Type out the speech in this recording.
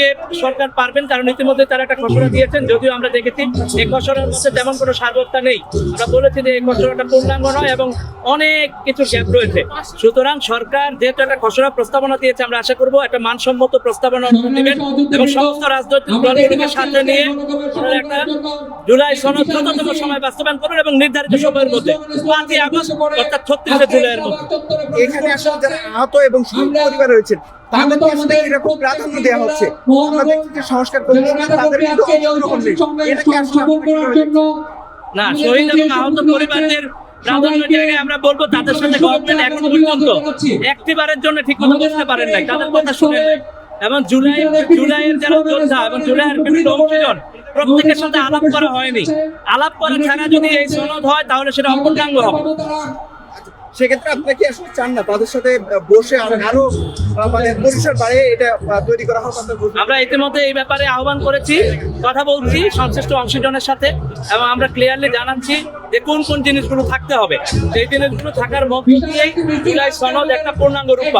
যে সরকার পারবেন কারণ ইতিমধ্যে তারা একটা খসড়া দিয়েছেন যদিও আমরা দেখেছি এই খসড়ার মধ্যে তেমন কোনো সারবত্তা নেই। আমরা বলেছি যে এই খসড়াটা পূর্ণাঙ্গ নয় এবং অনেক কিছু গ্যাপ রয়েছে। সুতরাং সরকার যেহেতু একটা খসড়া প্রস্তাবনা দিয়েছে আমরা আশা করব একটা মানসম্মত প্রস্তাবনা দিবেন এবং সমস্ত রাজনৈতিক দলগুলোকে সাথে নিয়ে একটা জুলাই সনদ দ্রুততম সময় বাস্তবায়ন করুন এবং নির্ধারিত সময়ের মধ্যে পাঁচই আগস্ট অর্থাৎ ছত্রিশে জুলাইয়ের মধ্যে। এখানে আসলে যারা আহত এবং শহীদ পরিবার রয়েছেন তাদেরকে আসলে কীরকম প্রাধান্য দেওয়া হচ্ছে? আমরা দেখছি যে সংস্কার কমিশন তাদের কিন্তু অংশগ্রহণ নেই এটাকে আসলে? না শহীদ এবং আহত পরিবারদের আমরা বলব তাদের সাথে গভর্নমেন্ট এখন পর্যন্ত একটিবারের জন্য ঠিক মতো বুঝতে পারেন নাই। তাদের কথা শুনে এবং জুলাই জুলাইয়ের যারা যোদ্ধা এবং জুলাইয়ের বিভিন্ন অংশীজন প্রত্যেকের সাথে আলাপ করা হয়নি। আলাপ করা ছাড়া যদি এই সনদ হয় তাহলে সেটা অপূর্ণাঙ্গ হবে। সেক্ষেত্রে আপনারা কি আসলে চান না? তাদের সাথে বসে আরও মানে পরিসর বাড়িয়ে এটা তৈরি করা হোক? আমরা ইতিমধ্যে এই ব্যাপারে আহ্বান করেছি, কথা বলছি সংশ্লিষ্ট অংশজনের সাথে এবং আমরা ক্লিয়ারলি জানাচ্ছি যে কোন কোন জিনিসগুলো থাকতে হবে। সেই জিনিসগুলো থাকার মধ্যে জুলাই সনদ একটা পূর্ণাঙ্গ রূপ